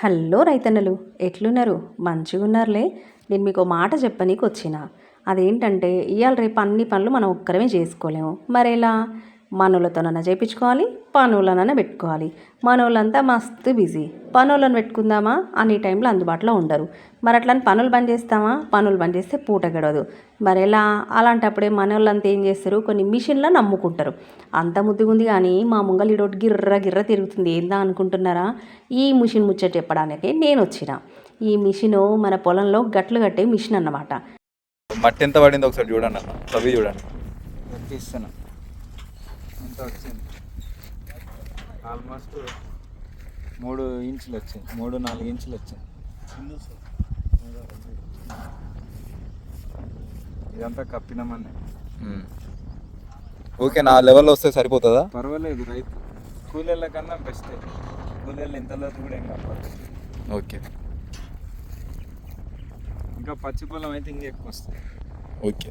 Hello రైతన్నలు ఎట్లున్నారు? మంచిగా ఉన్నారులే నేను మీకు మాట చెప్పనీకి వచ్చిన అదేంటంటే ఇవాళ రేపు అన్ని పనులు మనం ఒక్కరమే చేసుకోలేము. మరి మనోళ్ళతోనన్నా చేయించుకోవాలి పనులనన్నా పెట్టుకోవాలి. మనోళ్ళంతా మస్తు బిజీ. పనులను పెట్టుకుందామా అన్ని టైంలో అందుబాటులో ఉండరు. మరి అట్లని పనులు బంద్ చేస్తామా? పనులు బంద్ చేస్తే పూట గడవదు. మరి ఎలా అలాంటప్పుడే మనోళ్ళంతా ఏం చేస్తారు? కొన్ని మిషన్లను నమ్ముకుంటారు. అంత ముద్దుగుంది కానీ మా ముంగల్ ఈడోటి గిర్ర గిర్ర తిరుగుతుంది. ఏందా అనుకుంటున్నారా? ఈ మిషన్ ముచ్చట చెప్పడానికి నేను వచ్చిన ఈ మిషను మన పొలంలో గట్లు కట్టే మిషన్ అన్నమాట మట్టి ఎంత పడింది ఒకసారి చూడండి అన్న చూడండి. ఎంత వచ్చింది. ఆల్మోస్ట్ మూడు ఇంచులు వచ్చింది. మూడు నాలుగు ఇంచులు వచ్చింది. ఇదంతా కప్పినామని. ఓకే నా లెవెల్లో వస్తే సరిపోతుందా? పర్వాలేదు రైతు. కూలీల కన్నా బెస్ట్ కూలీలు ఇంత లోతు కూడా ఏం కాపాడు ఓకే. ఇంకా పచ్చి పొలం అయితే ఇంకా ఎక్కువ వస్తుంది ఓకే.